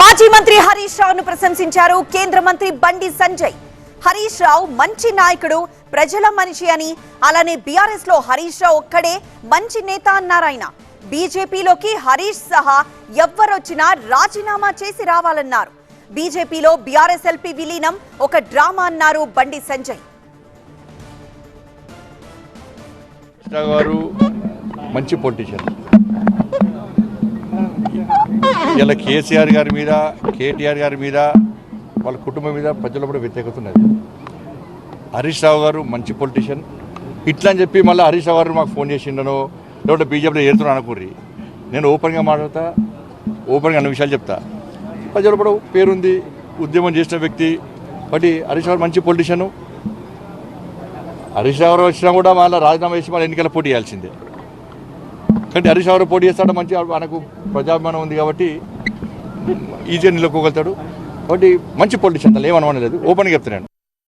మాజీ మంత్రి హరీష్ రావును ప్రశంసించారు కేంద్ర మంత్రి బండి సంజయ్. హరీష్ రావు మంచి నాయకుడు ప్రజల మనిషి అని. అలానే బీఆర్ఎస్లో హరీష్ రావు ఒక్కడే మంచి నేత అన్నారాయన బీజేపీలోకి హరీష్ సహా ఎవ్వరొచ్చినా రాజీనామా చేసి రావాలన్నారు. బీజేపీలో బీఆర్ఎస్ ఎల్పీ విలీనం ఒక డ్రామా అన్నారు బండి సంజయ్. గారు మంచి పొలిటీషియన్ ఇలా కేసీఆర్ గారి మీద కేటీఆర్ గారి మీద వాళ్ళ కుటుంబం మీద ప్రజలు కూడా వ్యతిరేకత ఉన్నది హరీష్ రావు గారు మంచి పొలిటీషియన్ ఇట్లా అని చెప్పి మళ్ళీ హరీష్ రావు గారు మాకు ఫోన్ చేసిండను లేకుంటే బీజేపీలో ఏరుతున్నా అనుకుర్రి. నేను ఓపెన్గా మాట్లాడతా ఓపెన్గా అన్ని విషయాలు చెప్తా. ప్రజలు కూడా పేరుంది ఉద్యమం చేసిన వ్యక్తి. బట్టి హరీష్ రావు మంచి పొలిటీషియను హరీష్ రావు వచ్చినా కూడా మళ్ళీ రాజీనామా చేసి మళ్ళీ ఎన్నికల పోటీ చేయాల్సిందే. కానీ హరీష్ రావు పోటీ చేస్తాడు మంచి మనకు ప్రజాభిమానం ఉంది కాబట్టి ఈజీగా నిలుపుకోగలుగుతాడు. కాబట్టి మంచి పొలిటీషియన్ దానిలో ఏమనలేదు ఓపెన్గా చెప్తున్నాను.